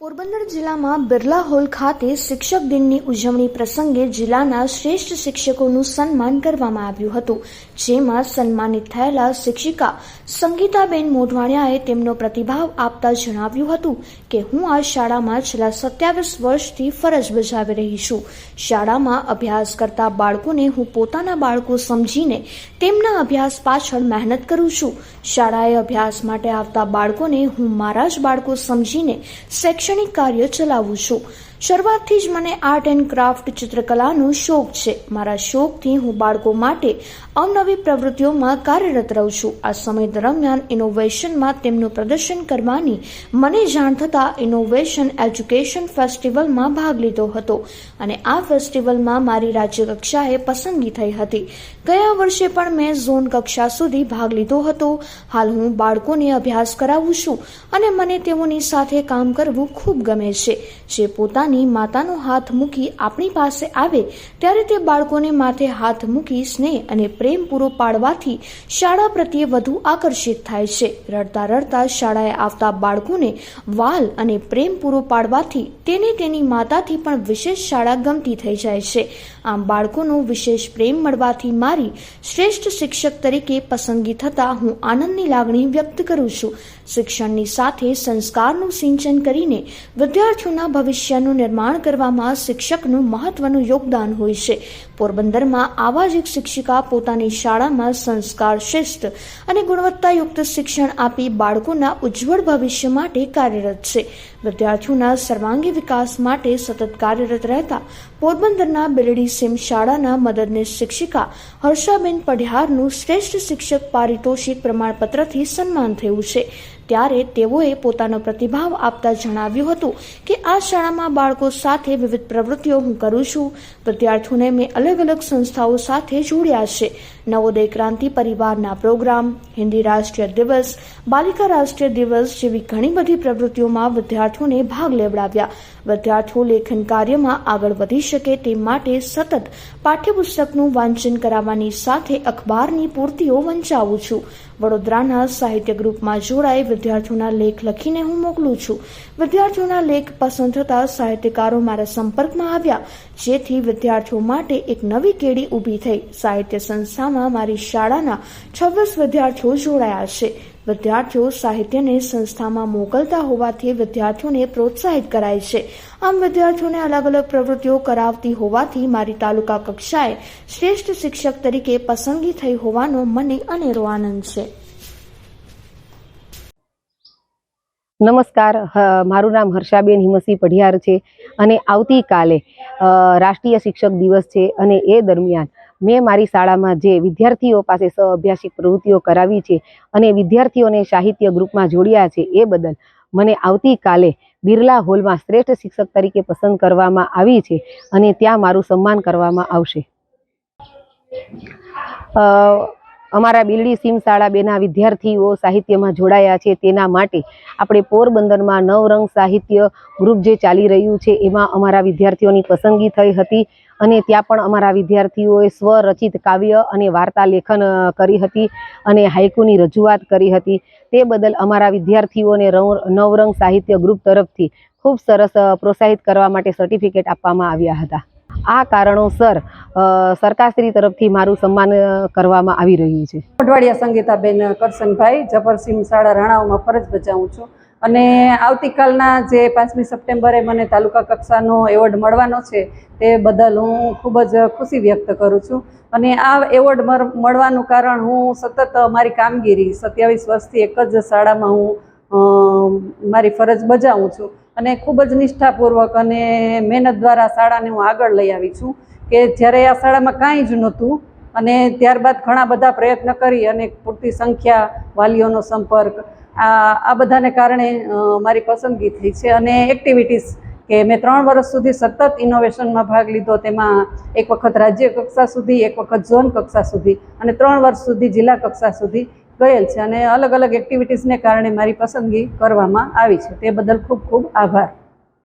પોરબંદર જિલ્લામાં બિરલા હોલ ખાતે શિક્ષક દિનની ઉજવણી પ્રસંગે જિલ્લાના શ્રેષ્ઠ શિક્ષકોનું સન્માન કરવામાં આવ્યું હતું, જેમાં સન્માનિત થયેલા શિક્ષિકા સંગીતાબેન મોઢવાણિયાએ તેમનો પ્રતિભાવ આપતા જણાવ્યું હતું કે, હું આ શાળામાં છેલ્લા સત્યાવીસ વર્ષથી ફરજ બજાવી રહી છું. શાળામાં અભ્યાસ કરતા બાળકોને હું પોતાના બાળકો સમજીને તેમના અભ્યાસ પાછળ મહેનત કરું છું. શાળાએ અભ્યાસ માટે આવતા બાળકોને હું મારા જ બાળકો સમજીને શૈક્ષણિક કાર્ય ચલાવું છું. શરૂઆતથી જ મને આર્ટ એન્ડ ક્રાફ્ટ ચિત્રકલાનો શોખ છે. મારા શોખથી હું બાળકો માટે અવનવી પ્રવૃત્તિઓમાં કાર્યરત રહું છું. આ સમય દરમિયાન ઇનોવેશનમાં તેમનું પ્રદર્શન કરવાની મને જાણ થતાં ઇનોવેશન એજ્યુકેશન ફેસ્ટિવલમાં ભાગ લીધો હતો અને આ ફેસ્ટિવલમાં મારી રાજ્યકક્ષાએ પસંદગી થઈ હતી. ગયા વર્ષે પણ મેં ઝોન કક્ષા સુધી ભાગ લીધો હતો. હાલ હું બાળકોને અભ્યાસ કરાવું છું અને મને તેઓની સાથે કામ કરવું ખૂબ ગમે છે, જે પોતાની માતાનો હાથ મૂકી આપણી પાસે આવે ત્યારે તે બાળકોને માથે હાથ મૂકી સ્નેહ અને પ્રેમ પૂરો પાડવાથી શાળા પ્રત્યે વધુ આકર્ષિત થાય છે. રડતા રડતા શાળાએ આવતા બાળકોને વાલ અને પ્રેમ પૂરો પાડવાથી તેને તેની માતાથી પણ વિશેષ શાળા ગમતી થઈ જાય છે. આમ બાળકોનો વિશેષ પ્રેમ મળવાથી મારી શ્રેષ્ઠ શિક્ષક તરીકે પસંદગી થતાં હું આનંદની લાગણી વ્યક્ત કરું છું. શિક્ષણની સાથે સંસ્કારનું સિંચન કરીને વિદ્યાર્થીઓના ભવિષ્યનું નિર્માણ કરવામાં શિક્ષકનું મહત્વનું યોગદાન હોય છે. પોરબંદરમાં આવા જ એક શિક્ષિકા પોતાની શાળામાં સંસ્કાર શિસ્ત અને ગુણવત્તાયુક્ત શિક્ષણ આપી બાળકોના ઉજ્જવળ ભવિષ્ય માટે કાર્યરત છે. વિદ્યાર્થીઓના સર્વાંગી વિકાસ માટે સતત કાર્યરત રહેતા પોરબંદરના બિલડી સિમ શાળાના મદદનીશ શિક્ષિકા હર્ષાબેન પઢિયારનું શ્રેષ્ઠ શિક્ષક પારિતોષિક પ્રમાણપત્રથી સન્માન થયું છે. ત્યારે તેઓએ પોતાનો પ્રતિભાવ આપતા જણાવ્યું હતું કે આ શાળામાં બાળકો સાથે વિવિધ પ્રવૃત્તિઓ હું કરું છું. વિદ્યાર્થીઓને મેં અલગ અલગ સંસ્થાઓ સાથે જોડ્યા છે. નવોદય ક્રાંતિ પરિવારના પ્રોગ્રામ, હિન્દી રાષ્ટ્રીય દિવસ, બાલિકા રાષ્ટ્રીય દિવસ જેવી ઘણી બધી પ્રવૃત્તિઓમાં વિદ્યાર્થીઓને ભાગ લેવડાવ્યા. વિદ્યાર્થીઓ લેખન કાર્યમાં આગળ વધી શકે તે માટે સતત પાઠ્યપુસ્તકનું વાંચન કરાવવાની સાથે અખબારની પૂર્તિઓ વંચાવું છું. વડોદરાના સાહિત્ય ગ્રુપમાં જોડાઈ વિદ્યાર્થીઓના લેખ લખીને હું મોકલું છું. વિદ્યાર્થીઓના લેખ પસંદ થતા સાહિત્યકારો મારા સંપર્કમાં આવ્યા, જેથી વિદ્યાર્થીઓ માટે એક નવી કેડી ઊભી થઈ. સાહિત્ય સંસ્થામાં મારી શાળાના છવ્વીસ વિદ્યાર્થીઓ જોડાયા છે. વિદ્યાર્થીઓ સાહિત્યને સંસ્થામાં મોકલતા હોવાથી વિદ્યાર્થીઓને પ્રોત્સાહિત કરાય છે. આમ વિદ્યાર્થીઓને અલગ અલગ પ્રવૃત્તિઓ કરાવતી હોવાથી મારી તાલુકા કક્ષાએ શ્રેષ્ઠ શિક્ષક તરીકે પસંદગી થઈ હોવાનો મને અનેરો આનંદ છે. નમસ્કાર. મારું નામ હર્ષાબેન હિમસી પઢિયાર છે અને આવતીકાલે રાષ્ટ્રીય શિક્ષક દિવસ છે અને એ દરમિયાન મેં મારી શાળામાં જે વિદ્યાર્થીઓ પાસે સહઅભ્યાસિક પ્રવૃત્તિઓ કરાવી છે અને વિદ્યાર્થીઓને સાહિત્ય ગ્રુપમાં જોડ્યા છે એ બદલ મને આવતીકાલે બિરલા હોલમાં શ્રેષ્ઠ શિક્ષક તરીકે પસંદ કરવામાં આવી છે અને ત્યાં મારું સન્માન કરવામાં આવશે. અમારા બિલડી સીમ શાળા બેના વિદ્યાર્થીઓ સાહિત્યમાં જોડાયા છે તેના માટે આપણે પોરબંદરમાં નવરંગ સાહિત્ય ગ્રુપ જે ચાલી રહ્યું છે એમાં અમારા વિદ્યાર્થીઓની પસંદગી થઈ હતી અને ત્યાં પણ અમારા વિદ્યાર્થીઓએ સ્વરચિત કાવ્ય અને વાર્તા લેખન કરી હતી અને હાઇકુની રજૂઆત કરી હતી. તે બદલ અમારા વિદ્યાર્થીઓને નવરંગ સાહિત્ય ગ્રુપ તરફથી ખૂબ સરસ પ્રોત્સાહિત કરવા માટે સર્ટિફિકેટ આપવામાં આવ્યા હતા. આ કારણોસર સરકારશ્રી તરફથી મારું સન્માન કરવામાં આવી રહ્યું છે. અઠવાડિયા સંગીતાબેન કરશનભાઈ, જબરસિંહ શાળા રાણાઓમાં ફરજ બજાવું છું. અને આવતીકાલના જે પાંચમી સપ્ટેમ્બરે મને તાલુકા કક્ષાનો એવોર્ડ મળવાનો છે, તે બદલ હું ખૂબ જ ખુશી વ્યક્ત કરું છું. અને આ એવોર્ડ મળવાનું કારણ હું સતત મારી કામગીરી સત્યાવીસ વર્ષથી એક જ શાળામાં હું મારી ફરજ બજાવું છું. અને ખૂબ જ નિષ્ઠાપૂર્વક અને મહેનત દ્વારા શાળાને હું આગળ લઈ આવી છું કે જ્યારે આ શાળામાં કાંઈ જ નહોતું અને ત્યારબાદ ઘણા બધા પ્રયત્ન કરી અને પૂરતી સંખ્યા વાલીઓનો સંપર્ક આ આ બધાને કારણે મારી પસંદગી થઈ છે અને એક્ટિવિટીઝ કે મેં ત્રણ વર્ષ સુધી સતત ઇનોવેશનમાં ભાગ લીધો, તેમાં એક વખત રાજ્ય કક્ષા સુધી, એક વખત ઝોન કક્ષા સુધી અને ત્રણ વર્ષ સુધી જિલ્લા કક્ષા સુધી ગયેલ છે અને અલગ અલગ એક્ટિવિટીઝને કારણે મારી પસંદગી કરવામાં આવી છે. તે બદલ ખૂબ ખૂબ આભાર.